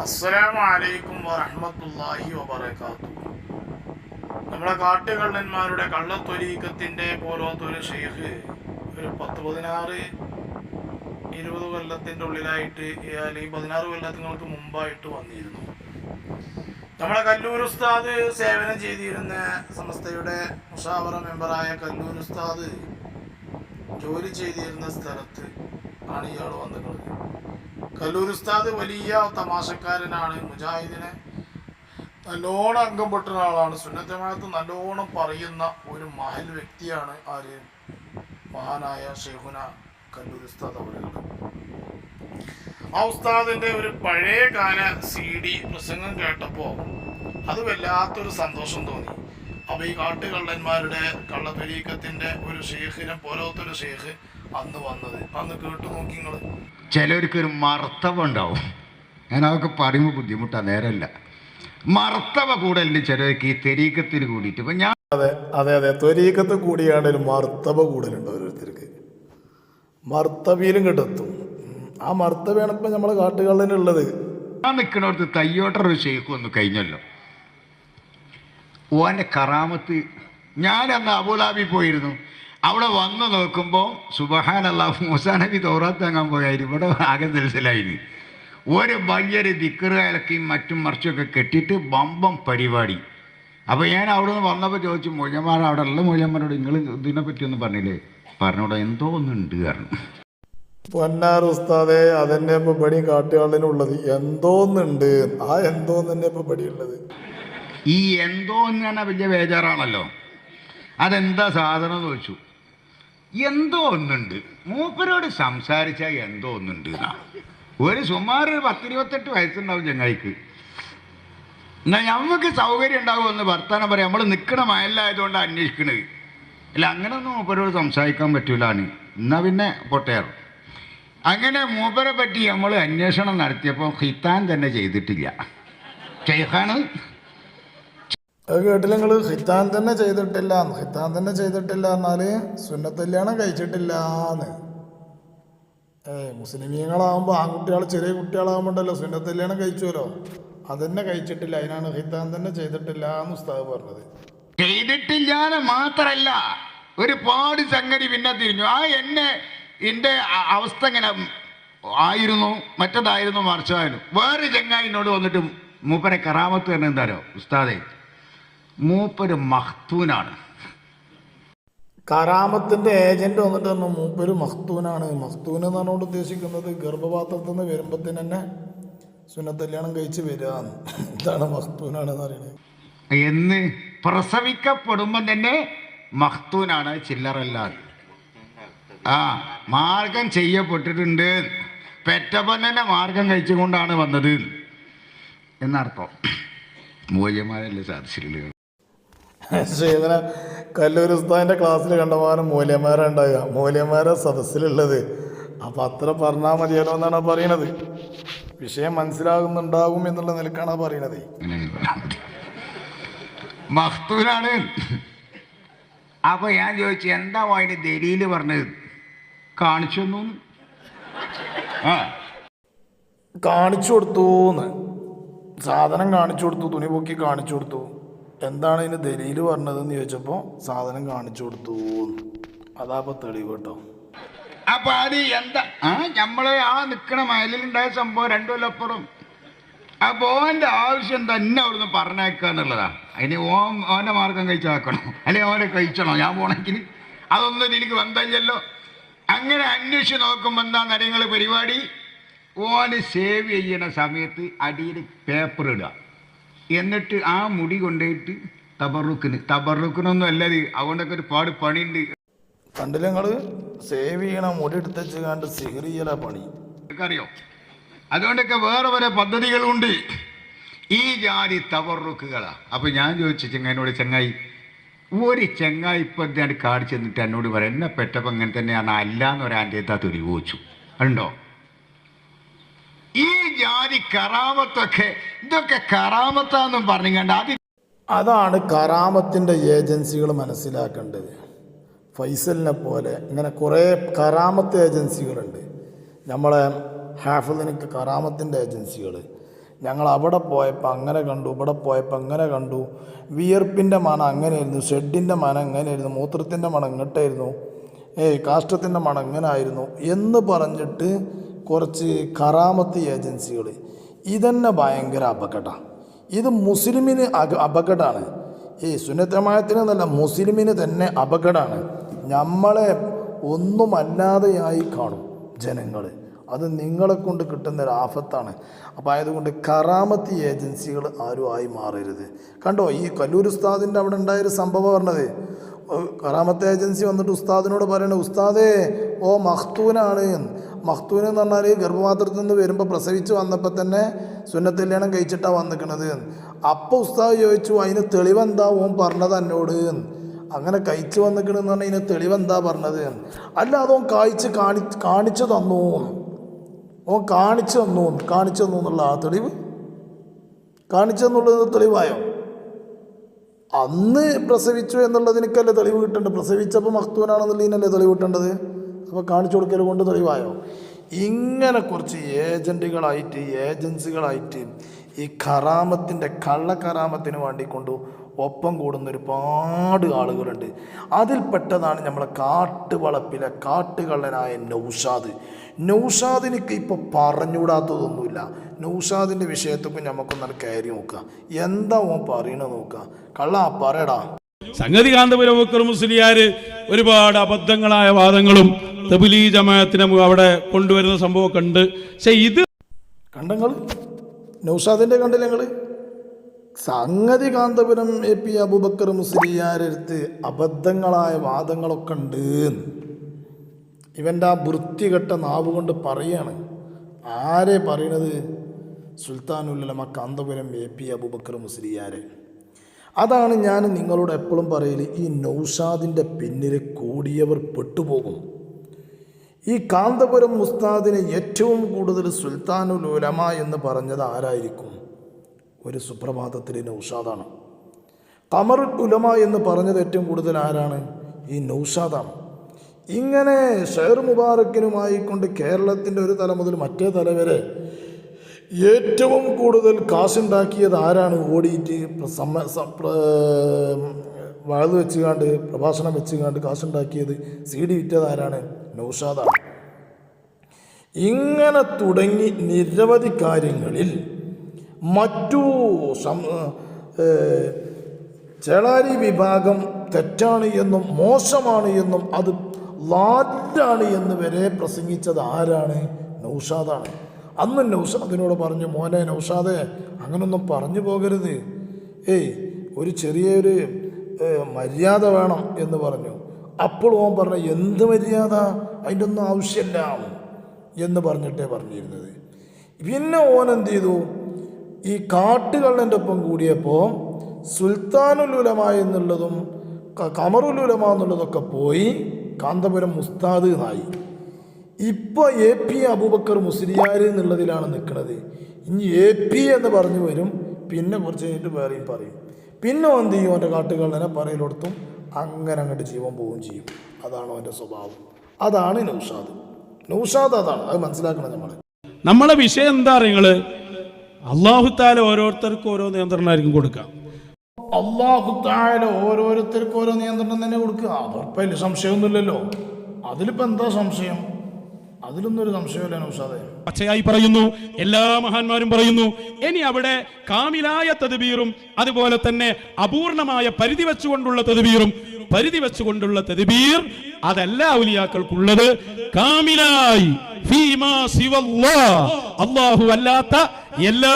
അസ്സലാമു അലൈക്കും വറഹ്മത്തുള്ളാഹി വബറകാത്തു നമ്മളെ കാട്ടുകള്ളന്മാരുടെ കള്ളത്തൊരീക്കത്തിന്റെ പോലത്തെ ഒരു ഷെയ്ഖ് ഒരു പത്ത് പതിനാറ് ഇരുപത് കൊല്ലത്തിന്റെ ഉള്ളിലായിട്ട് അല്ലെങ്കിൽ പതിനാറ് കൊല്ലങ്ങൾക്ക് മുമ്പായിട്ട് വന്നിരുന്നു. നമ്മുടെ കല്ലൂർ ഉസ്താദ് സേവനം ചെയ്തിരുന്ന സംസ്ഥയുടെ മുഷാവറ മെമ്പറായ കല്ലൂർ ഉസ്താദ് ജോലി ചെയ്തിരുന്ന സ്ഥലത്ത് ആണ് ഇയാൾ വന്നിട്ടുള്ളത്. കല്ലൂർ ഉസ്താദ് വലിയ തമാശക്കാരനാണ് മുജാഹിദിനെ നല്ലോണം അംഗം പെട്ട ഒരാളാണ്. സുന്നത്തമാനത്ത് നല്ലോണം പറയുന്ന ഒരു മഹൽ വ്യക്തിയാണ് ആര്? മഹാനായ ഷെഹുന കല്ലൂർ ഉസ്താദ് ആ ഉസ്താദിന്റെ ഒരു പഴയ ഗാന സി ഡി പ്രസംഗം കേട്ടപ്പോൾ അത് വല്ലാത്തൊരു സന്തോഷം തോന്നി. അപ്പൊ ഈ കാട്ടുകള്ളന്മാരുടെ കള്ളപരീക്കത്തിന്റെ ഒരു ഷെയ്ഖിനെ പോലത്തെ ഒരു ഷെയ്ഖ് അന്ന് വന്നത്. അന്ന് കേട്ടു നോക്കി നിങ്ങൾ. ചിലർക്ക് ഒരു മർത്തവ ഉണ്ടാവും. ഞാൻ അതൊക്കെ പറയുമ്പോൾ ബുദ്ധിമുട്ടാണ് നേരമല്ല മർത്തവ കൂടലിന് ചിലർക്ക് ഈ തെരീക്കത്തിന് കൂടിയിട്ട് ഇപ്പം ഞാൻ അതെ അതെ അതെ. ത്വരീക്കത്ത് കൂടിയാണ് ഒരു മർത്തവ കൂടുതലുണ്ട് ഓരോരുത്തർക്ക്. മർത്തവിയിലും കിട്ടെത്തും. ആ മർത്തവയാണ് ഇപ്പം നമ്മളെ കാട്ടുകള്ളനുള്ളത് ഞാൻ നിൽക്കണോടത്ത് തയ്യോട്ടർ ഒരു ഷെയ്ഖ് വന്ന് കഴിഞ്ഞല്ലോ. ഓന്റെ കറാമത്ത് ഞാൻ അന്ന് അബുദാബി പോയിരുന്നു. അവിടെ വന്ന് നോക്കുമ്പോൾ സുബഹാൻ അള്ളാഹു മൂസാ നബി തോറാത്താങ്ങാൻ പോയായിരുന്നു. ഇവിടെ ആകെ തെളിച്ചിലായി ഒരു വലിയൊരു ദിക്കറുകാലൊക്കെയും മറ്റും മറിച്ചൊക്കെ കെട്ടിയിട്ട് ബമ്പം പരിപാടി. അപ്പോൾ ഞാൻ അവിടെ നിന്ന് വന്നപ്പോൾ ചോദിച്ചു മൂല്യന്മാർ അവിടെ ഉള്ള മൂല്യന്മാരോട് നിങ്ങൾ ഇതിനെ പറ്റിയൊന്നും പറഞ്ഞില്ലേ? പറഞ്ഞോടെ എന്തോ ഒന്നുണ്ട് കാരണം പൊന്നാർ ഉസ്താദെ അതന്നെ ഇപ്പൊ പടി കാട്ടുകള്ളനുള്ളത് എന്തോന്നുണ്ട് ആ എന്തോന്ന് തന്നെ ഇപ്പൊ പടിയുള്ളത്. ഈ എന്തോ എന്ന് പറഞ്ഞാൽ വലിയ ബേജാറാണല്ലോ. അതെന്താ സാധനം എന്ന് ചോദിച്ചു. എന്തോ ഒന്നുണ്ട്. മൂപ്പരോട് സംസാരിച്ചാൽ എന്തോ ഒന്നുണ്ട് എന്നാ ഒരു സുമാർ ഒരു പത്തിരുപത്തെട്ട് വയസ്സുണ്ടാവും ചങ്ങായിക്ക്. എന്നാൽ ഞമ്മക്ക് സൗകര്യം ഉണ്ടാകുമെന്ന് വർത്താനം പറയാം. നമ്മൾ നിൽക്കണ മയലായതുകൊണ്ട് അന്വേഷിക്കണത്. അല്ല അങ്ങനെയൊന്നും മൂപ്പരോട് സംസാരിക്കാൻ പറ്റൂലാണ് എന്നാ പിന്നെ പൊട്ടയർ അങ്ങനെ മൂപ്പരെ പറ്റി നമ്മൾ അന്വേഷണം നടത്തിയപ്പോൾ ഹിത്താൻ തന്നെ ചെയ്തിട്ടില്ല. ഷെയ്ഖാണ് അത് കേട്ടില്ല നിങ്ങൾ ഹിത്താൻ തന്നെ ചെയ്തിട്ടില്ല ഹിത്താൻ തന്നെ ചെയ്തിട്ടില്ല എന്നാൽ സുന്നത്തല്യാണം കഴിച്ചിട്ടില്ലാന്ന്. ഏ മുസ്ലിമീങ്ങളാകുമ്പോൾ ആൺകുട്ടികൾ ചെറിയ കുട്ടികളാകുമ്പോണ്ടല്ലോ സുന്നത്തല്യാണം കഴിച്ചുവല്ലോ അതന്നെ കഴിച്ചിട്ടില്ല. അതിനാണ് ഹിത്താൻ തന്നെ ചെയ്തിട്ടില്ല എന്ന് ഉസ്താവ് പറഞ്ഞത്. ചെയ്തിട്ടില്ല മാത്രല്ല ഒരുപാട് സംഗതി പിന്നെ തിരിഞ്ഞു. ആ എന്നെ എന്റെ അവസ്ഥ ഇങ്ങനെ ആയിരുന്നു മറ്റതായിരുന്നു മറിച്ചായിരുന്നു. വേറെ ചങ്ങായി എന്നോട് വന്നിട്ട് മൂപ്പരെ കറാമത്ത് തന്നെ എന്താരോ ഉസ്താദെ? മൂപ്പര് മഹ്തൂനാണ് കറാമത്തിന്റെ ഏജന്റ് വന്നിട്ട് പറഞ്ഞു മൂപ്പര് മഖ്തൂനാണ്. മഖ്തൂൻ എന്ന് പറഞ്ഞുകൊണ്ട് ഉദ്ദേശിക്കുന്നത് ഗർഭപാത്രത്തിൽ നിന്ന് വരുമ്പത്തിന് തന്നെ സുനത്തല്യാണം കഴിച്ച് വരിക ഇതാണ് മഖ്തൂനാണെന്ന് പറയുന്നത്. എന്ന് പ്രസവിക്കപ്പെടുമ്പോൾ തന്നെ മഹ്തൂനാണ് ചില്ലറല്ല. ആ മാർഗം ചെയ്യപ്പെട്ടിട്ടുണ്ട്. പെറ്റപ്പൻ തന്നെ മാർഗം കഴിച്ചുകൊണ്ടാണ് വന്നത്. എന്നർത്ഥം മൂല്യമാരല്ലേ സാധിച്ചില്ല ശേഖന കല്ലൂർ ഉസ്താദിന്റെ ക്ലാസ്സിൽ കണ്ടമാനം മൂല്യന്മാരുണ്ടാകുക മൂല്യന്മാരെ സദസ്സിലുള്ളത്. അപ്പം അത്ര പറഞ്ഞാൽ മതിയല്ലോ എന്നാണ് പറയണത്. വിഷയം മനസ്സിലാകുന്നുണ്ടാകും എന്നുള്ള നിലക്കാണ് പറയണത്. മഹ്തൂനാണ് അപ്പൊ ഞാൻ ചോദിച്ചു എന്താ അതിന് ദലീൽ പറഞ്ഞത്? കാണിച്ചു ആ. കാണിച്ചു കൊടുത്തു സാധനം കാണിച്ചു കൊടുത്തു തുണി പൊക്കി കാണിച്ചു കൊടുത്തു. എന്താണ് ഇതിന് ദലീൽ പറഞ്ഞതെന്ന് ചോദിച്ചപ്പോൾ സാധനം കാണിച്ചു കൊടുത്തു എന്ന്. അതാ ഇപ്പൊ തെളിവ് കേട്ടോ. അപ്പൊ അത് എന്താ? ആ നമ്മളെ ആ നിക്കണ മയലിലുണ്ടായ സംഭവം രണ്ടു കൊല്ലപ്പുറം അപ്പൊ ഓന്റെ ആവശ്യം തന്നെ അവിടുന്ന് പറഞ്ഞേക്കുക എന്നുള്ളതാ. അതിന് ഓൻ ഓന്റെ മാർഗം കഴിച്ചാക്കണം. അല്ലെ ഓനെ കഴിച്ചണോ? ഞാൻ പോണെങ്കിൽ അതൊന്നും എനിക്ക് ബന്ധമില്ലല്ലോ. അങ്ങനെ അന്വേഷിച്ച് നോക്കുമ്പോൾ എന്താ നരങ്ങൾ പരിപാടി? ഓന് സേവ് ചെയ്യണ സമയത്ത് അടിയിൽ പേപ്പർ ഇടുക. എന്നിട്ട് ആ മുടി കൊണ്ടുപോയിട്ട് തബറുക്കിന്. തബറുക്കിനൊന്നും അല്ലത് അതുകൊണ്ടൊക്കെ ഒരുപാട് പണിയുണ്ട്. കണ്ടില്ല നിങ്ങൾ? സേവ് ചെയ്യണ മുടി എടുത്തച്ച് കണ്ട് സിഹറിയല പണി. അറിയോ അതുകൊണ്ടൊക്കെ വേറെ വേറെ പദ്ധതികളുണ്ട്. ഈ ജാതി തവറുക്കുകളാ അപ്പൊ ഞാൻ ചോദിച്ചു ചെങ്ങായിനോട് ചെങ്ങായി ഒരു ചെങ്ങായി ഇപ്പൊ ഞാൻ കാണിച്ചു തന്നിട്ട് എന്നോട് പറയാം എന്നെ പെറ്റപ്പം ഇങ്ങനെ തന്നെയാണ് അല്ല എന്നൊരാന്റെ എന്താ തുരി ചോദിച്ചു ഉണ്ടോ ജാതി കറാമത്തൊക്കെ ഇതൊക്കെ കറാമത്താന്നും പറഞ്ഞു കണ്ട അത് അതാണ് കറാമത്തിന്റെ ഏജൻസികൾ മനസ്സിലാക്കേണ്ടത്. ഫൈസലിനെ പോലെ ഇങ്ങനെ കുറേ കറാമത്ത് ഏജൻസികളുണ്ട്. നമ്മളെ ഹാഫിദിനക്ക് കറാമത്തിന്റെ ഏജൻസികൾ. ഞങ്ങൾ അവിടെ പോയപ്പോൾ അങ്ങനെ കണ്ടു ഇവിടെ പോയപ്പോൾ അങ്ങനെ കണ്ടു. വിയർപ്പിന്റെ മണം അങ്ങനെയായിരുന്നു ഷെഡിന്റെ മണം അങ്ങനെയായിരുന്നു മൂത്രത്തിന്റെ മണം ഇങ്ങോട്ടായിരുന്നു ഏയ് കാഷ്ടത്തിന്റെ മണം ഇങ്ങനെ ആയിരുന്നു എന്ന് പറഞ്ഞിട്ട് കുറച്ച് കറാമത്ത് ഏജൻസികൾ. ഇതന്നെ ഭയങ്കര അപകടമാണ് ഇത് മുസ്ലിമിന് അപകടമാണ് ഈ സുനത്തമായത്തിന് എന്നല്ല മുസ്ലിമിന് തന്നെ അപകടമാണ് നമ്മളെ ഒന്നുമല്ലാതെയായി കാണും ജനങ്ങൾ. അത് നിങ്ങളെ കൊണ്ട് കിട്ടുന്ന ഒരു ആഫത്താണ്. അപ്പോൾ ആയതുകൊണ്ട് കറാമത്ത് ഏജൻസികൾ ആരും ആയി മാറരുത്. കണ്ടോ ഈ കല്ലൂർ ഉസ്താദിന്റെ അവിടെ ഉണ്ടായൊരു സംഭവം പറഞ്ഞത്. കറാമത്ത് ഏജൻസി വന്നിട്ട് ഉസ്താദിനോട് പറയണേ ഉസ്താദേ ഓ മഖ്തൂനാണ് മഖ്തൂൻ എന്ന് പറഞ്ഞാൽ ഗർഭപാത്രത്തിൽ നിന്ന് വരുമ്പോൾ പ്രസവിച്ച് വന്നപ്പോൾ തന്നെ സുന്നത്തല്യാണം കഴിച്ചിട്ടാണ് വന്നിക്കണത്. അപ്പോൾ ഉസ്താദ് ചോദിച്ചു അതിന് തെളിവെന്താ ഓൻ പറഞ്ഞത് എന്നോട്? അങ്ങനെ കഴിച്ച് വന്നിക്കണെന്ന് പറഞ്ഞാൽ ഇതിന് തെളിവെന്താ പറഞ്ഞത്? അല്ല അതോൻ കാഴ്ച കാണി കാണിച്ചു തന്നു. ഓൻ കാണിച്ചു തന്നു കാണിച്ചു തന്നു എന്നുള്ള ആ തെളിവ്? കാണിച്ചു എന്നുള്ളത് തെളിവായോ? അന്ന് പ്രസവിച്ചു എന്നുള്ളതിനൊക്കെയല്ലേ തെളിവ് കിട്ടേണ്ടത്? പ്രസവിച്ചപ്പോൾ മഖ്തൂനാണെന്നുള്ളതിനല്ലേ തെളിവ് കിട്ടേണ്ടത്? അപ്പോൾ കാണിച്ചു കൊടുക്കൽ കൊണ്ട് തെളിവായോ? ഇങ്ങനെ കുറച്ച് ഏജന്റുകളായിട്ട് ഏജൻസികളായിട്ട് ഈ കറാമത്തിന്റെ കള്ളക്കറാമത്തിന് വേണ്ടി കൊണ്ടു ഒപ്പം കൂടുന്ന ഒരുപാട് ആളുകളുണ്ട്. അതിൽപ്പെട്ടതാണ് നമ്മളെ കാട്ടുവളപ്പിലെ കാട്ടുകള്ളനായ നൗഷാദ്. നൗഷാദിനിക്ക് ഇപ്പോൾ പറഞ്ഞുകൂടാത്തതൊന്നുമില്ല. നൗഷാദിന്റെ വിഷയത്തൊക്കെ നമുക്കൊന്നാണ് കയറി നോക്കുക. എന്താ ഓൻ പറയണത് നോക്കുക. കള്ളാ പറയടാ. സംഗതി കാന്തപുരം ബക്കർ മുസ്ലിയാര് ഒരുപാട് അബദ്ധങ്ങളായ വാദങ്ങളും തബിലി ജമാഅത്തിനെ അവിടെ കൊണ്ടുവരുന്ന സംഭവമൊക്കെ ഉണ്ട്. പക്ഷെ ഇത് കണ്ടങ്ങൾ നൗസാദിന്റെ കണ്ടില്ല ഞങ്ങൾ സംഗതി കാന്തപുരം എ പി അബുബക്കർ മുസ്ലിയാരെടുത്ത് അബദ്ധങ്ങളായ വാദങ്ങളൊക്കെ ഉണ്ട് ഇവന്റെ ആ വൃത്തികെട്ട നാവ് കൊണ്ട് പറയാണ്. ആരെ പറയണത്? സുൽത്താനുല്ലമ കാന്തപുരം എ പി അബുബക്കർ മുസ്ലിയാരെ. അതാണ് ഞാൻ നിങ്ങളോട് എപ്പോഴും പറയൽ ഈ നൗഷാദിന്റെ പിന്നിൽ കൂടിയവർ പെട്ടുപോകും. ഈ കാന്തപുരം ഉസ്താദിനെ ഏറ്റവും കൂടുതൽ സുൽത്താനുൽ ഉലമ എന്ന് പറഞ്ഞത് ആരായിരിക്കും? ഒരു സുപ്രഭാതത്തിലെ നൗഷാദാണ്. കമർ ഉലമ എന്ന് പറഞ്ഞത് ഏറ്റവും കൂടുതൽ ആരാണ്? ഈ നൗഷാദാണ്. ഇങ്ങനെ ഷെയർ മുബാറക്കിനുമായി കൊണ്ട് കേരളത്തിന്റെ ഒരു തല മുതൽ മറ്റേ തല വരെ ഏറ്റവും കൂടുതൽ കാശുണ്ടാക്കിയത് ആരാണ്? ഓടിയിട്ട് സമ്മ പ്ര- വെച്ചുകാണ്ട് പ്രഭാഷണം വെച്ചുകാണ്ട് കാശുണ്ടാക്കിയത് സി ഡി വിറ്റത് ആരാണ്? നൗഷാദാണ്. ഇങ്ങനെ തുടങ്ങി നിരവധി കാര്യങ്ങളിൽ മറ്റു ചേളാരി വിഭാഗം തെറ്റാണ് എന്നും മോശമാണ് എന്നും അത് ലാറ്റാണ് എന്ന് വരെ പ്രസംഗിച്ചത് ആരാണ്? നൗഷാദാണ്. അന്ന് നൗഷാദിനോട് പറഞ്ഞു മോനെ നൗഷാദെ അങ്ങനൊന്നും പറഞ്ഞു പോകരുത്. ഏയ് ഒരു ചെറിയൊരു മര്യാദ വേണം എന്ന് പറഞ്ഞു. അപ്പോൾ ഓൻ പറഞ്ഞു എന്ത് മര്യാദ? അതിന്റെ ഒന്നും ആവശ്യമില്ല എന്ന് പറഞ്ഞിട്ടേ പറഞ്ഞിരുന്നത്. പിന്നെ ഓൻ എന്ത് ചെയ്തു? ഈ കാട്ടുകള്ളന്റെ ഒപ്പം കൂടിയപ്പോൾ സുൽത്താനുൽ ഉലമ എന്നുള്ളതും കമറുലുലമ എന്നുള്ളതൊക്കെ പോയി കാന്തപുരം മുസ്താദ് എന്നായി ഇപ്പോൾ എ പി അബൂബക്കർ മുസ്ലിയാർ എന്നുള്ളതിലാണ് നിൽക്കുന്നത്. ഇനി എ പി എന്ന് പറഞ്ഞു വരും. പിന്നെ കുറച്ച് കഴിഞ്ഞിട്ട് വേറെയും പറയും. പിന്നെ എന്ത് ചെയ്യും അവന്റെ കാട്ടുകള്ളനെ പറയലെടുത്തും അങ്ങനെ അങ്ങോട്ട് ജീവൻ പോവുകയും ചെയ്യും. അതാണ് അവന്റെ സ്വഭാവം. അതാണ് നൗഷാദ്. നൗഷാദ് അതാണ്. അത് മനസ്സിലാക്കണം നമ്മൾ നമ്മളെ വിഷയം എന്താ നിങ്ങൾ അള്ളാഹുത്താല ഓരോരുത്തർക്കും ഓരോ നിയന്ത്രണമായിരിക്കും കൊടുക്കുക. അള്ളാഹു താഴെ ഓരോരുത്തർക്കും ഓരോ നിയന്ത്രണം തന്നെ കൊടുക്കുക. അത് സംശയമൊന്നുമില്ലല്ലോ. അതിലിപ്പോൾ എന്താ സംശയം? അതിലൊന്നും ഒരു സംശയമില്ല നൗഷാദെ പച്ചയായി പറയുന്നു. എല്ലാ മഹാന്മാരും പറയുന്നു ഇനി അവിടെ കാമിലായ തദ്ബീറും അതുപോലെ തന്നെ അപൂർണമായ പരിധി വെച്ചുകൊണ്ടുള്ള തദ്ബീറും പരിധി വെച്ചുകൊണ്ടുള്ള തദ്ബീർ അതല്ല ഔലിയാക്കൾക്കുള്ളത്. കാമിലായി. അല്ലാഹു അല്ലാത്ത എല്ലാ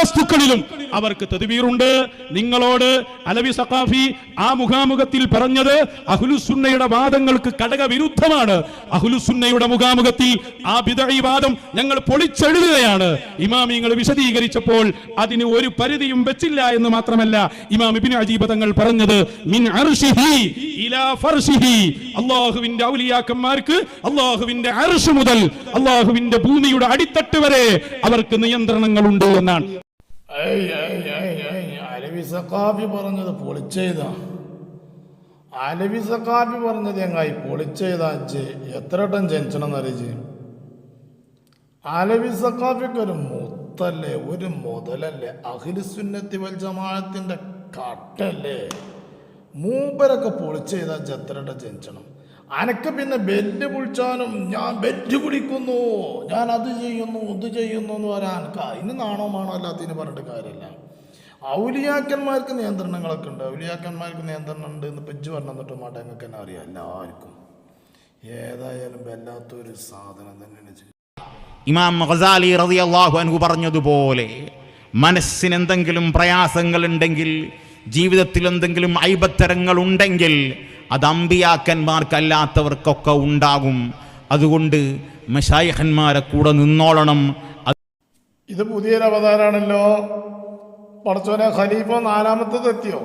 വസ്തുക്കളിലും അവർക്ക് തെതുവീറുണ്ട് നിങ്ങളോട് അലവി സഖാഫി ആ മുഖാമുഖത്തിൽ പറഞ്ഞത് അഹുലുസുന്നയുടെ വാദങ്ങൾക്ക് കടകവിരുദ്ധമാണ്. അഹുലുസുന്നയുടെ മുഖാമുഖത്തിൽ ആ ബിദഈ വാദം ഞങ്ങൾ പൊളിച്ചെഴുതുകയാണ്. ഇമാമിങ്ങൾ വിശദീകരിച്ചപ്പോൾ അതിന് ഒരു പരിധിയും വെച്ചില്ല എന്ന് മാത്രമല്ല ഇമാം ഇബ്നു അജീബ് തങ്ങൾ പറഞ്ഞത് മിൻ അർശിഹി ഇലാ ഫർശിഹി അള്ളാഹുവിന്റെ ഔലിയാക്കന്മാർക്ക് അള്ളാഹുവിന്റെ അർഷ് മുതൽ അള്ളാഹുവിന്റെ ഭൂമിയുടെ അടിത്തട്ട് വരെ അവർക്ക് നിയന്ത്രണങ്ങളുണ്ട് എന്നാണ്. അലവി സഖാഫി പറഞ്ഞത് പൊളിച്ചെയ്താ. അലവി സഖാഫി പറഞ്ഞത് എങ്ങായി? പൊളിച്ചെയ്താ അജ്ജ് എത്ര വട്ടം ജനിച്ചണം എന്നറിയിച്ച് അലവി സഖാഫിക്ക് ഒരു മുത്ത മുത്തല്ലേ? ഒരു മുതലല്ലേ? അഖിലുസുന്നത്തി വൽ ജമാഅത്തിന്റെ കട്ടല്ലേ? മൂപ്പരൊക്കെ പൊളിച്ച് എത്ര ജത്രയുടെ ജനിച്ചണം? അനക്ക് പിന്നെ ബെല്ല് പൊളിച്ചാനും ഞാൻ ബെല്ല് കുടിക്കുന്നു ഞാൻ അത് ചെയ്യുന്നു ഇത് ചെയ്യുന്നു എന്ന് പറയാൻ അനക്ക് അതിന് നാണോ മാണോ അല്ലാത്തതിന് പറഞ്ഞിട്ട് കാര്യമില്ല. ഔലിയാക്കന്മാർക്ക് നിയന്ത്രണങ്ങളൊക്കെ ഉണ്ട്. ഔലിയാക്കന്മാർക്ക് നിയന്ത്രണം ഉണ്ട് എന്ന് പെജ്ജ് പറഞ്ഞു മാട്ടെ ഞങ്ങൾക്ക് തന്നെ അറിയാം എല്ലാവർക്കും. ഏതായാലും വല്ലാത്തൊരു സാധനം തന്നെയാണ് ഇമാം ഖസാലി റളിയല്ലാഹു അൻഹു പറഞ്ഞതുപോലെ മനസ്സിന് എന്തെങ്കിലും പ്രയാസങ്ങൾ ഉണ്ടെങ്കിൽ ജീവിതത്തിൽ എന്തെങ്കിലും ഐബത്തരങ്ങൾ ഉണ്ടെങ്കിൽ അത് അമ്പിയാക്കന്മാർക്കല്ലാത്തവർക്കൊക്കെ ഉണ്ടാകും. അതുകൊണ്ട് മഷായിഖന്മാരെ കൂടെ നിന്നോളണം. ഇത് പുതിയൊരു അവതാരാണല്ലോ. പടച്ചോനെ ഖലീഫ നാലാമത്തത് എത്തിയോ?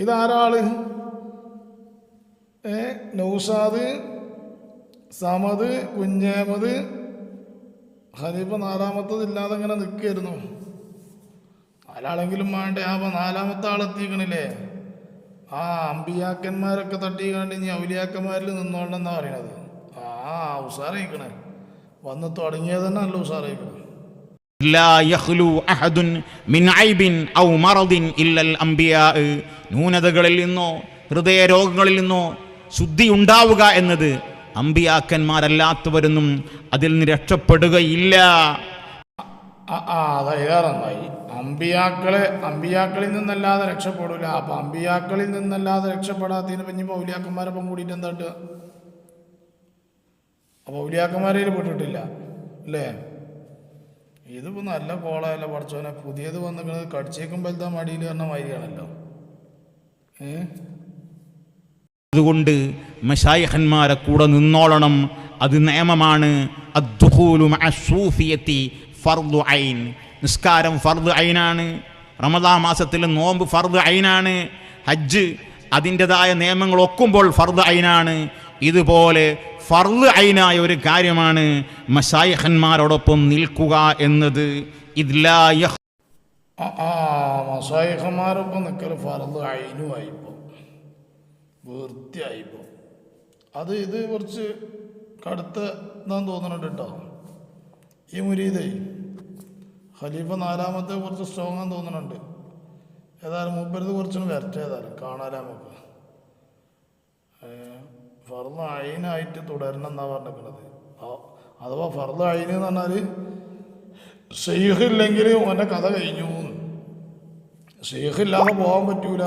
ഇതാരാൾ? ഏ നൗസാദ് സമദ് കുഞ്ഞേമത് ഖലീഫ നാലാമത്തത് ഇല്ലാതെ ഇങ്ങനെ നിൽക്കായിരുന്നു നാലാളെങ്കിലും വേണ്ടേ? ആ നാലാമത്തെ ആളെത്തിക്കണില്ലേ? ആ അമ്പിയാക്കന്മാരൊക്കെ തട്ടിക്കാണ്ട് ഇനി ഔലിയാക്കന്മാരിൽ നിന്നോണ്ടെന്നാ പറയണത് ആ ഉഷാറായിക്കണേ വന്ന് തുടങ്ങിയത് തന്നെ നല്ല ഉഷാറായിക്കണേ لا يخلو أحد من عيب أو مرض إلا الأنبياء ന്യൂനതകളിൽ നിന്നോ ഹൃദയ രോഗങ്ങളിൽ നിന്നോ ശുദ്ധി ഉണ്ടാവുക എന്നത് അമ്പിയാക്കന്മാരല്ലാത്തവരൊന്നും അതിൽ നിന്ന് രക്ഷപ്പെടുകയില്ല ആ നന്നായി അമ്പിയാക്കളെ അമ്പിയാക്കളിൽ നിന്നല്ലാതെ രക്ഷപ്പെടില്ല അപ്പം അമ്പിയാക്കളിൽ നിന്നല്ലാതെ രക്ഷപ്പെടാത്തതിന് പിന്നെ പൗലിയാക്കന്മാരൊപ്പം കൂടിയിട്ട് എന്താ കിട്ടുക അപ്പൊ പൗലിയാക്കന്മാരെ പെട്ടിട്ടില്ല അല്ലേ? ഇതിപ്പോൾ നല്ല കോളയല്ല പഠിച്ചോനെ പുതിയത് വന്നിരിക്കുന്നത് കടിച്ചേക്കും വലുതാ മടിയിൽ പറഞ്ഞ ഏ? അതുകൊണ്ട് മഷായഹന്മാരെ കൂടെ നിന്നോളണം. അത് നിയമമാണ്. അദ്ദുഹൂലു മഅ സൂഫിയത്തി ഫർദു ഐൻ. നിസ്കാരം ഫർദ് ഐനാണ്. റമദാ മാസത്തിൽ നോമ്പ് ഫർദ് ഐനാണ്. ഹജ്ജ് അതിന്റെതായ നിയമങ്ങൾ ഒക്കുമ്പോൾ ഫർദ് ഐനാണ്. ഇതുപോലെ ഫർദ് ഐനായ ഒരു കാര്യമാണ് മസായിഹന്മാരോടൊപ്പം നിൽക്കുക എന്നത്. മസായിഖന്മാരൊപ്പം നിൽക്കൽ ഫർദ് അയിനുമായിപ്പോ വൃത്തിയായിപ്പോ. അത് ഇത് കുറച്ച് കടുത്ത ഇതാന്ന് തോന്നുന്നുണ്ട് കേട്ടോ ഈ മുരീദ് ഖലീഫ നാലാമത്തെ കുറച്ച് സ്ട്രോങ് ആണെന്ന് തോന്നുന്നുണ്ട്. ഏതായാലും മൂപ്പരത് കുറച്ചും വരട്ടെ ഏതായാലും. കാണാലാ നമുക്ക്. ഫർദ് അയിനായിട്ട് തുടരണം എന്നാ പറഞ്ഞിരിക്കുന്നത്. അഥവാ ഫർദ് അയിന് എന്ന് പറഞ്ഞാൽ ഷെയ്ഖ് ഇല്ലെങ്കിൽ ഓന്റെ കഥ കഴിഞ്ഞു. ഷെയ്ഖ് ഇല്ലാതെ പോകാൻ പറ്റൂല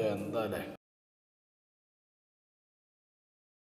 എന്താ